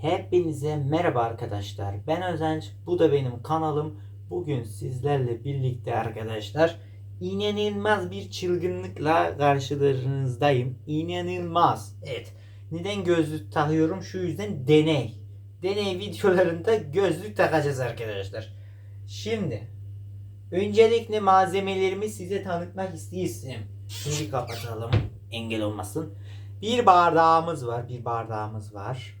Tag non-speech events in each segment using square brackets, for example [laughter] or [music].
Hepinize merhaba arkadaşlar. Ben Özenç. Bu da benim kanalım. Bugün sizlerle birlikte arkadaşlar inanılmaz bir çılgınlıkla karşılarınızdayım. İnanılmaz. Evet. Neden gözlük takıyorum? Şu yüzden deney. Deney videolarında gözlük takacağız arkadaşlar. Şimdi öncelikle malzemelerimi size tanıtmak istiyorum. Şimdi kapatalım. Engel olmasın. Bir bardağımız var. Bir bardağımız var.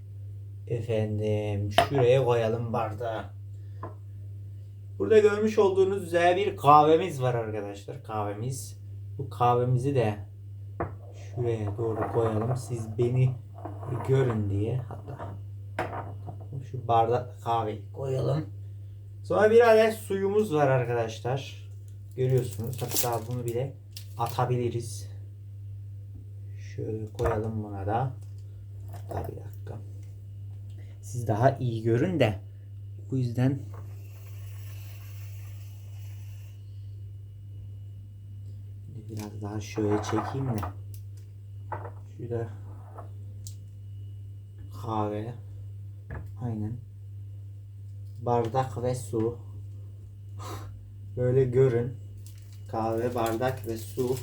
Efendim şuraya koyalım bardağı. Burada görmüş olduğunuz üzere bir kahvemiz var arkadaşlar. Kahvemiz. Bu kahvemizi de şuraya doğru koyalım. Siz beni görün diye. Hatta şu bardak kahve koyalım. Sonra bir adet suyumuz var arkadaşlar. Görüyorsunuz. Hatta bunu bile atabiliriz. Şöyle koyalım buna da. Hatta bir dakika. Siz daha iyi görün de. Bu yüzden biraz daha şöyle çekeyim de. Şurada kahve. Aynen. Bardak ve su. Böyle görün. Kahve bardak ve su.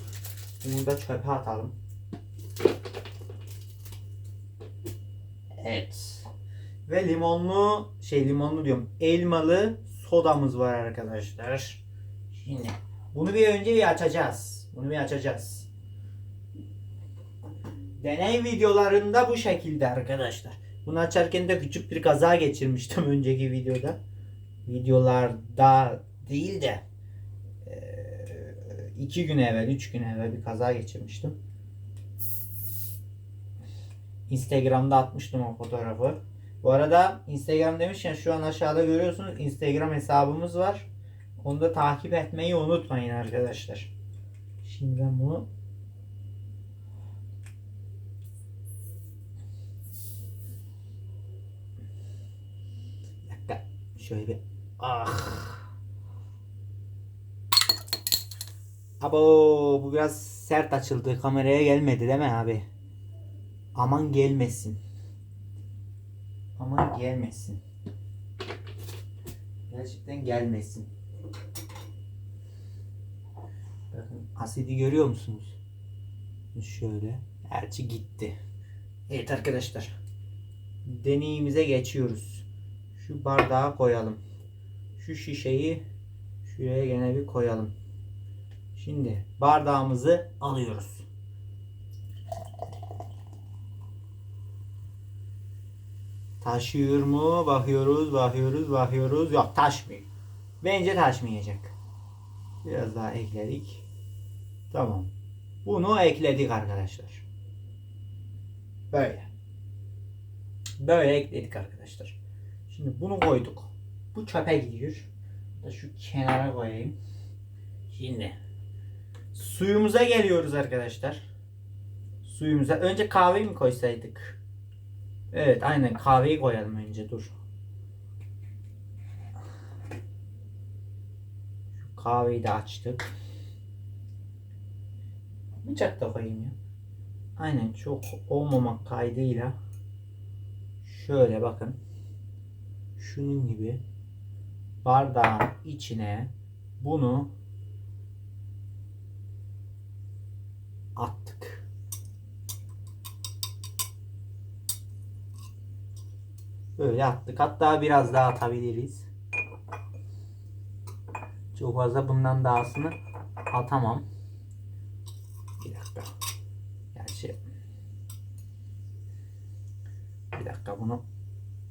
Bunu da çöpe atalım. Evet ve limonlu şey limonlu diyorum elmalı sodamız var arkadaşlar. Şimdi bunu bir önce bir açacağız. Bunu bir açacağız. Deney videolarında bu şekilde arkadaşlar. Bunu açarken de küçük bir kaza geçirmiştim [laughs] önceki videoda. Videolarda değil de iki gün evvel üç gün evvel bir kaza geçirmiştim. Instagram'da atmıştım o fotoğrafı. Bu arada Instagram demişken şu an aşağıda görüyorsunuz Instagram hesabımız var. Onu da takip etmeyi unutmayın arkadaşlar. Şimdi ben bunu Bir. Şöyle bir ah. Abo bu biraz sert açıldı. Kameraya gelmedi değil mi abi? Aman gelmesin. Aman gelmesin. Gerçekten gelmesin. Bakın asidi görüyor musunuz? Şöyle. Gerçi gitti. Evet arkadaşlar. Deneyimize geçiyoruz. Şu bardağı koyalım. Şu şişeyi şuraya gene bir koyalım. Şimdi bardağımızı alıyoruz. Taşıyor mu? Bakıyoruz, bakıyoruz, bakıyoruz. Yok taşmıyor. Bence taşmayacak. Biraz daha ekledik. Tamam. Bunu ekledik arkadaşlar. Böyle. Böyle ekledik arkadaşlar. Şimdi bunu koyduk. Bu çöpe gidiyor. Da şu kenara koyayım. Şimdi suyumuza geliyoruz arkadaşlar. Suyumuza önce kahve mi koysaydık? Evet aynen kahveyi koyalım önce dur. Şu kahveyi de açtık. Bıçak da koyayım ya. Aynen çok olmamak kaydıyla. Şöyle bakın. Şunun gibi bardağın içine bunu attık. Böyle attık. Hatta biraz daha atabiliriz. Çok fazla bundan dahasını atamam. Bir dakika. Gerçi bir dakika bunu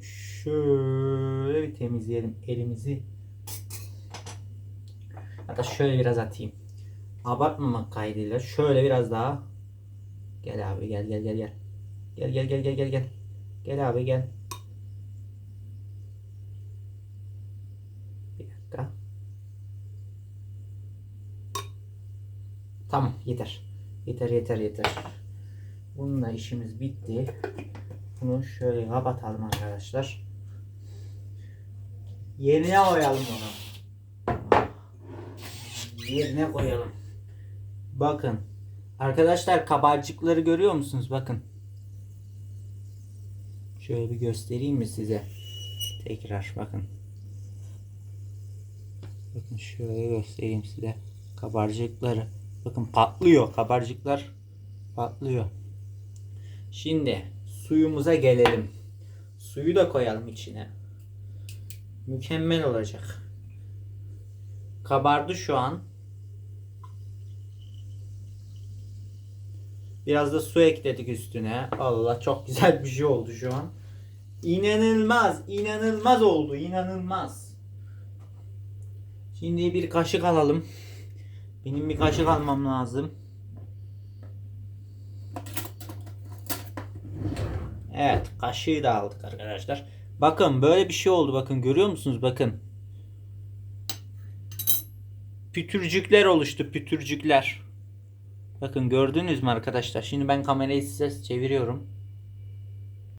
şöyle bir temizleyelim elimizi. Hatta şöyle biraz atayım. Abartmamak kaydıyla şöyle biraz daha. Gel abi gel gel gel gel. Gel gel gel gel gel gel. Gel abi gel. Bir dakika. Tamam yeter. Yeter yeter yeter. Bununla işimiz bitti. Bunu şöyle kapatalım arkadaşlar. Yerine koyalım onu. Yerine koyalım. Bakın. Arkadaşlar kabarcıkları görüyor musunuz? Bakın. Şöyle bir göstereyim mi size? Tekrar bakın. Bakın şöyle göstereyim size. Kabarcıkları. Bakın patlıyor. Kabarcıklar patlıyor. Şimdi suyumuza gelelim. Suyu da koyalım içine. Mükemmel olacak. Kabardı şu an. Biraz da su ekledik üstüne. Allah çok güzel bir şey oldu şu an. İnanılmaz, inanılmaz oldu, inanılmaz. Şimdi bir kaşık alalım. Benim bir kaşık almam lazım. Evet, kaşığı da aldık arkadaşlar. Bakın böyle bir şey oldu. Bakın görüyor musunuz? Bakın. Pütürcükler oluştu, pütürcükler. Bakın gördünüz mü arkadaşlar? Şimdi ben kamerayı size çeviriyorum.